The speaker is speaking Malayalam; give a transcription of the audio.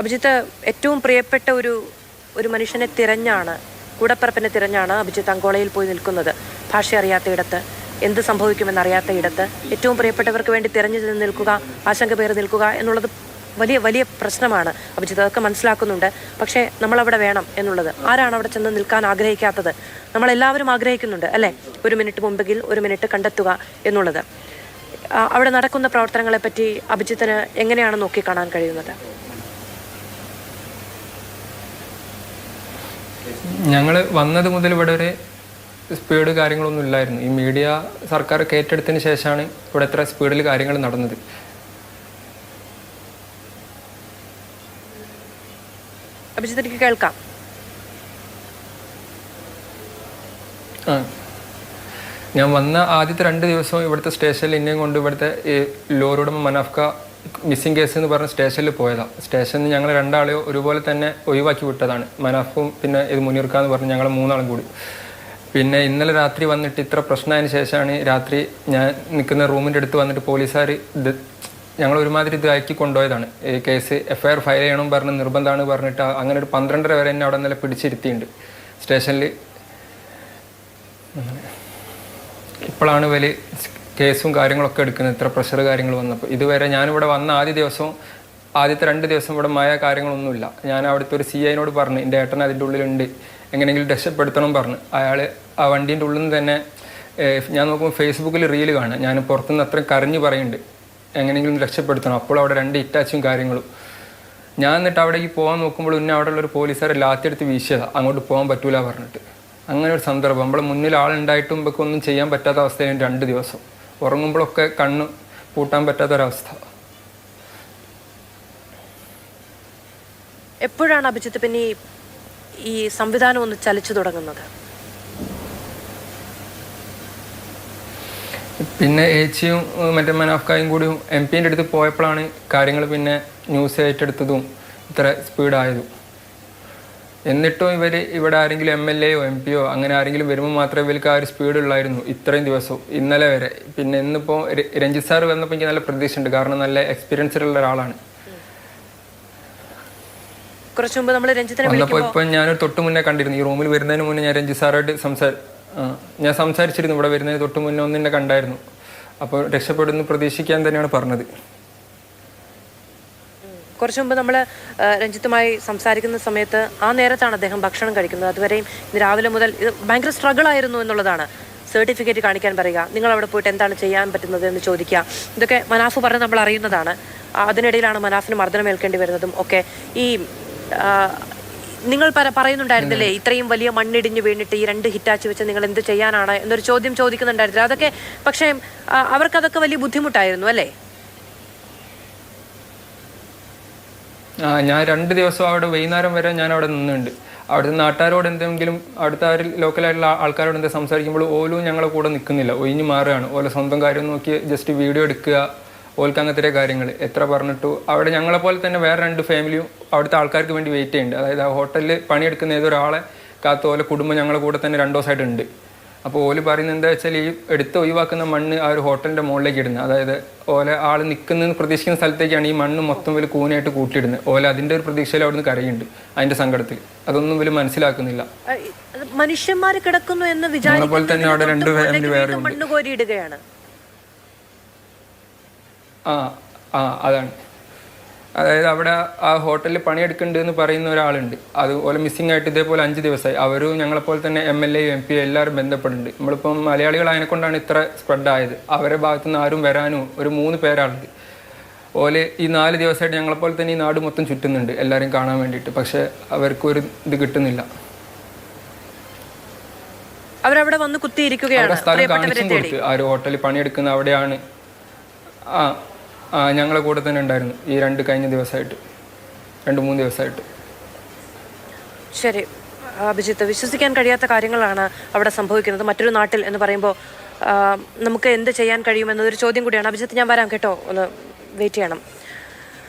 അഭിജിത്ത് ഏറ്റവും പ്രിയപ്പെട്ട ഒരു ഒരു മനുഷ്യനെ തിരഞ്ഞാണ് കൂടപ്പിറപ്പിനെ തിരഞ്ഞാണ് അഭിജിത്ത് അങ്കോളയിൽ പോയി നിൽക്കുന്നത്. ഭാഷ അറിയാത്ത ഇടത്ത് എന്ത് സംഭവിക്കുമെന്നറിയാത്ത ഇടത്ത് ഏറ്റവും പ്രിയപ്പെട്ടവർക്ക് വേണ്ടി തിരഞ്ഞു നിൽക്കുക ആശങ്ക പേര് നിൽക്കുക എന്നുള്ളത് വലിയ വലിയ പ്രശ്നമാണ്. അഭിജിത്ത് അതൊക്കെ മനസ്സിലാക്കുന്നുണ്ട്. പക്ഷേ നമ്മളവിടെ വേണം എന്നുള്ളത്. ആരാണ് അവിടെ ചെന്ന് നിൽക്കാൻ ആഗ്രഹിക്കാത്തത്? നമ്മളെല്ലാവരും ആഗ്രഹിക്കുന്നുണ്ട് അല്ലേ? ഒരു മിനിറ്റ് മുമ്പെങ്കിൽ ഒരു മിനിറ്റ് കണ്ടെത്തുക എന്നുള്ളത്. അവിടെ നടക്കുന്ന പ്രവർത്തനങ്ങളെപ്പറ്റി അഭിജിത്തിന് എങ്ങനെയാണ് നോക്കിക്കാണാൻ കഴിയുന്നത്? ഞങ്ങൾ വന്നത് മുതൽ ഇവിടെ ഒരു സ്പീഡ് കാര്യങ്ങളൊന്നും ഇല്ലായിരുന്നു. ഈ മീഡിയ സർക്കാർ ഏറ്റെടുത്തതിന് ശേഷമാണ് ഇവിടെ എത്ര സ്പീഡിൽ കാര്യങ്ങൾ നടന്നത്. അഭിജിത്ത് എനിക്ക് കേൾക്കാം. ആ. ഞാൻ വന്ന ആദ്യത്തെ രണ്ട് ദിവസവും ഇവിടുത്തെ സ്റ്റേഷനിൽ എന്നെയും കൊണ്ട് ഇവിടുത്തെ ഈ ലോറിയുടമ മനാഫ്ക മിസ്സിംഗ് കേസ് എന്ന് പറഞ്ഞ സ്റ്റേഷനിൽ പോയതാണ് സ്റ്റേഷനിൽ ഞങ്ങൾ രണ്ടാളെയോ ഒരുപോലെ തന്നെ ഒഴിവാക്കി വിട്ടതാണ്. മനാഫും പിന്നെ ഇത് മുനീർക്ക എന്ന് പറഞ്ഞ് ഞങ്ങൾ മൂന്നാളും കൂടി. പിന്നെ ഇന്നലെ രാത്രി വന്നിട്ട് ഇത്ര പ്രശ്നമായതിനു ശേഷമാണ് രാത്രി ഞാൻ നിൽക്കുന്ന റൂമിന്റെ അടുത്ത് വന്നിട്ട് പോലീസുകാർ ഇത് ഞങ്ങൾ ഒരുമാതിരി ഇത് അയക്കി കൊണ്ടുപോയതാണ്. ഈ case F I R file ചെയ്യണം പറഞ്ഞ് നിർബന്ധമാണ് പറഞ്ഞിട്ട് അങ്ങനെ ഒരു പന്ത്രണ്ടര വരെ എന്നെ അവിടെ നില പിടിച്ചിരുത്തിയിട്ടുണ്ട് സ്റ്റേഷനിൽ ഇപ്പോഴാണ് വലിയ കേസും കാര്യങ്ങളൊക്കെ എടുക്കുന്നത് ഇത്ര പ്രഷർ കാര്യങ്ങൾ വന്നപ്പോൾ ഇതുവരെ ഞാനിവിടെ വന്ന ആദ്യ ദിവസവും ആദ്യത്തെ രണ്ട് ദിവസം ഇവിടെ മായ കാര്യങ്ങളൊന്നുമില്ല. ഞാൻ അവിടുത്തെ ഒരു സി ഐനോട് പറഞ്ഞു എന്റെ ഏട്ടൻ അതിന്റെ ഉള്ളിലുണ്ട്. എങ്ങനെയെങ്കിലും രക്ഷപ്പെടുത്തണം പറഞ്ഞു. അയാൾ ആ വണ്ടീന്റെ ഉള്ളിൽ നിന്ന് തന്നെ ഞാൻ നോക്കുമ്പോൾ ഫേസ്ബുക്കിൽ റീൽ കാണാം. ഞാൻ പുറത്തുനിന്ന് അത്രയും കരഞ്ഞു പറയുന്നുണ്ട് എങ്ങനെയെങ്കിലും രക്ഷപ്പെടുത്തണം. അപ്പോൾ അവിടെ രണ്ട് ഇറ്റാച്ചും കാര്യങ്ങളും. ഞാൻ എന്നിട്ട് അവിടേക്ക് പോകാൻ നോക്കുമ്പോൾ പിന്നെ അവിടെ ഉള്ള ഒരു പോലീസുകാരെ ലാത്തിയെടുത്ത് വീശിയതാണ് അങ്ങോട്ട് പോകാൻ പറ്റൂല പറഞ്ഞിട്ട്. അങ്ങനെ ഒരു സന്ദർഭം. നമ്മളെ മുന്നിൽ ആളുണ്ടായിട്ടും നമുക്ക് ഒന്നും ചെയ്യാൻ പറ്റാത്ത അവസ്ഥയാണ് രണ്ട് ദിവസം. ഉറങ്ങുമ്പോഴൊക്കെ കണ്ണ് പൂട്ടാൻ പറ്റാത്തൊരവസ്ഥ. എപ്പോഴാണ് അഭിജിത്ത് പിന്നെ ഈ സംവിധാനം ഒന്ന് ചലിച്ചു തുടങ്ങുന്നത്? പിന്നെ ഏച്ചിയും മറ്റേ മനാഫ്കായും കൂടിയും എം പിന്റെ അടുത്ത് പോയപ്പോഴാണ് കാര്യങ്ങൾ പിന്നെ ന്യൂസ് ഏറ്റെടുത്തതും ഇത്ര സ്പീഡായതും എന്നിട്ടും ഇവർ ഇവിടെ ആരെങ്കിലും എം എൽ എയോ എം പിയോ അങ്ങനെ ആരെങ്കിലും വരുമ്പോൾ മാത്രമേ ഇവർക്ക് ആ ഒരു സ്പീഡ് ഉള്ളായിരുന്നു ഇത്രയും ദിവസവും ഇന്നലെ വരെ. പിന്നെ ഇന്നിപ്പോൾ രഞ്ജിത് രഞ്ജിത്ത് സാർ വന്നപ്പോൾ എനിക്ക് നല്ല പ്രതീക്ഷയുണ്ട് കാരണം നല്ല എക്സ്പീരിയൻസ് ഉള്ള ഒരാളാണ്. കുറച്ചു മുമ്പ് നമ്മൾ രഞ്ജിത്തിനെ വന്നപ്പോൾ ഇപ്പം ഞാൻ തൊട്ട് മുന്നേ കണ്ടിരുന്നു ഈ റൂമിൽ വരുന്നതിന് മുന്നേ ഞാൻ രഞ്ജിത്ത് സാറായിട്ട് സംസാര ഞാൻ സംസാരിച്ചിരുന്നു ഇവിടെ വരുന്നതിന് തൊട്ട് മുന്നേ ഒന്ന് എന്നെ കണ്ടായിരുന്നു. അപ്പോൾ രക്ഷപ്പെടുന്നു പ്രതീക്ഷിക്കാൻ തന്നെയാണ് പറഞ്ഞത്. കുറച്ചു മുമ്പ് നമ്മൾ രഞ്ജിത്തുമായി സംസാരിക്കുന്ന സമയത്ത് ആ നേരത്താണ് അദ്ദേഹം ഭക്ഷണം കഴിക്കുന്നത്. അതുവരെയും ഇന്ന് രാവിലെ മുതൽ ഇത് ഭയങ്കര സ്ട്രഗിൾ ആയിരുന്നു എന്നുള്ളതാണ്. സർട്ടിഫിക്കറ്റ് കാണിക്കാൻ പറയുക നിങ്ങൾ അവിടെ പോയിട്ട് എന്താണ് ചെയ്യാൻ പറ്റുന്നത്? എന്ന് ചോദിക്കുക. ഇതൊക്കെ മനാഫ് പറഞ്ഞ് നമ്മൾ അറിയുന്നതാണ്. അതിനിടയിലാണ് മനാഫിന് മർദ്ദനം ഏൽക്കേണ്ടി വരുന്നതും ഒക്കെ. ഈ നിങ്ങൾ പറ പറയുന്നുണ്ടായിരുന്നില്ലേ ഇത്രയും വലിയ മണ്ണിടിഞ്ഞു വീണിട്ട് ഈ രണ്ട് ഹിറ്റാച്ച് വെച്ച് നിങ്ങൾ എന്ത് ചെയ്യാനാണ് എന്നൊരു ചോദ്യം ചോദിക്കുന്നുണ്ടായിരുന്നില്ല. അതൊക്കെ പക്ഷേ അവർക്കതൊക്കെ വലിയ ബുദ്ധിമുട്ടായിരുന്നു അല്ലേ? ഞാൻ രണ്ട് ദിവസം അവിടെ വൈകുന്നേരം വരെ ഞാൻ അവിടെ നിന്നുണ്ട്. അവിടുത്തെ നാട്ടുകാരോട് എന്തെങ്കിലും അവിടുത്തെ ആ ലോക്കലായിട്ടുള്ള ആൾക്കാരോട് എന്തെങ്കിലും സംസാരിക്കുമ്പോൾ ഓലും ഞങ്ങളെ കൂടെ നിൽക്കുന്നില്ല ഒഴിഞ്ഞു മാറുകയാണ്. ഓലെ സ്വന്തം കാര്യം നോക്കി ജസ്റ്റ് വീഡിയോ എടുക്കുക ഓൽക്ക് അങ്ങനത്തെ കാര്യങ്ങൾ എത്ര പറഞ്ഞിട്ടു. അവിടെ ഞങ്ങളെ പോലെ തന്നെ വേറെ രണ്ട് ഫാമിലിയും അവിടുത്തെ ആൾക്കാർക്ക് വേണ്ടി വെയിറ്റ് ചെയ്യുന്നുണ്ട്. അതായത് ആ ഹോട്ടലിൽ പണിയെടുക്കുന്ന ഏതൊരാളെ കാത്തോലെ കുടുംബം ഞങ്ങളെ കൂടെ തന്നെ രണ്ട് ദിവസമായിട്ടുണ്ട് അപ്പോൾ ഓൽ പറയുന്നത് എന്താ വെച്ചാൽ ഈ എടുത്ത് ഒഴിവാക്കുന്ന മണ്ണ് ആ ഒരു ഹോട്ടലിന്റെ മുകളിലേക്ക് ഇടുന്നത്. അതായത് ഓല ആൾ നിൽക്കുന്ന പ്രതീക്ഷിക്കുന്ന സ്ഥലത്തേക്കാണ് ഈ മണ്ണ് മൊത്തം വലിയ കൂനായിട്ട് കൂട്ടിയിടുന്നത്. ഓല അതിന്റെ ഒരു പ്രതീക്ഷയിൽ അവിടുന്ന് കരയുണ്ട് അതിന്റെ സങ്കടത്തിൽ. അതൊന്നും വലിയ മനസ്സിലാക്കുന്നില്ല. മനുഷ്യന്മാർ കിടക്കുന്നു എന്ന് പോലെ തന്നെ അവിടെ രണ്ട് ഫാമിലി വേറെ ആ ആ അതാണ്. അതായത് അവിടെ ആ ഹോട്ടലിൽ പണിയെടുക്കുന്നുണ്ട് എന്ന് പറയുന്ന ഒരാളുണ്ട്. അതുപോലെ മിസ്സിംഗ് ആയിട്ട് ഇതേപോലെ അഞ്ച് ദിവസമായി. അവരും ഞങ്ങളെപ്പോലെ തന്നെ എം എൽ എയും എം പി എല്ലാവരും ബന്ധപ്പെടുന്നുണ്ട്. നമ്മളിപ്പം മലയാളികളായതിനെ കൊണ്ടാണ് ഇത്ര സ്പ്രെഡ് ആയത്. അവരെ ഭാഗത്തു നിന്ന് ആരും വരാനും ഒരു മൂന്ന് പേരാളുണ്ട് ഓലെ ഈ നാല് ദിവസമായിട്ട് ഞങ്ങളെപ്പോലെ തന്നെ ഈ നാട് മൊത്തം ചുറ്റുന്നുണ്ട്. എല്ലാവരും കാണാൻ വേണ്ടിയിട്ട്. പക്ഷെ അവർക്കൊരു ഇത് കിട്ടുന്നില്ല. അവരവിടെ വന്ന് കുത്തിയിരിക്കുകയാണ്. സ്ഥലം കാണിച്ചും കൊടുത്ത്. ആ ഒരു ഹോട്ടലിൽ പണിയെടുക്കുന്ന അവിടെയാണ്. ആ ഞങ്ങളെ കൂടെ തന്നെ ഉണ്ടായിരുന്നു. ഈ രണ്ട് കഴിഞ്ഞ ദിവസമായിട്ട്. രണ്ട് മൂന്ന് ദിവസമായിട്ട്. ശരി. അഭിജിത്ത് വിശ്വസിക്കാൻ കഴിയാത്ത കാര്യങ്ങളാണ് അവിടെ സംഭവിക്കുന്നത്. മറ്റൊരു നാട്ടിൽ എന്ന് പറയുമ്പോൾ നമുക്ക് എന്ത് ചെയ്യാൻ കഴിയുമെന്നതൊരു ചോദ്യം കൂടിയാണ്. അഭിജിത്ത് ഞാൻ വരാം കേട്ടോ. ഒന്ന് വെയിറ്റ് ചെയ്യണം.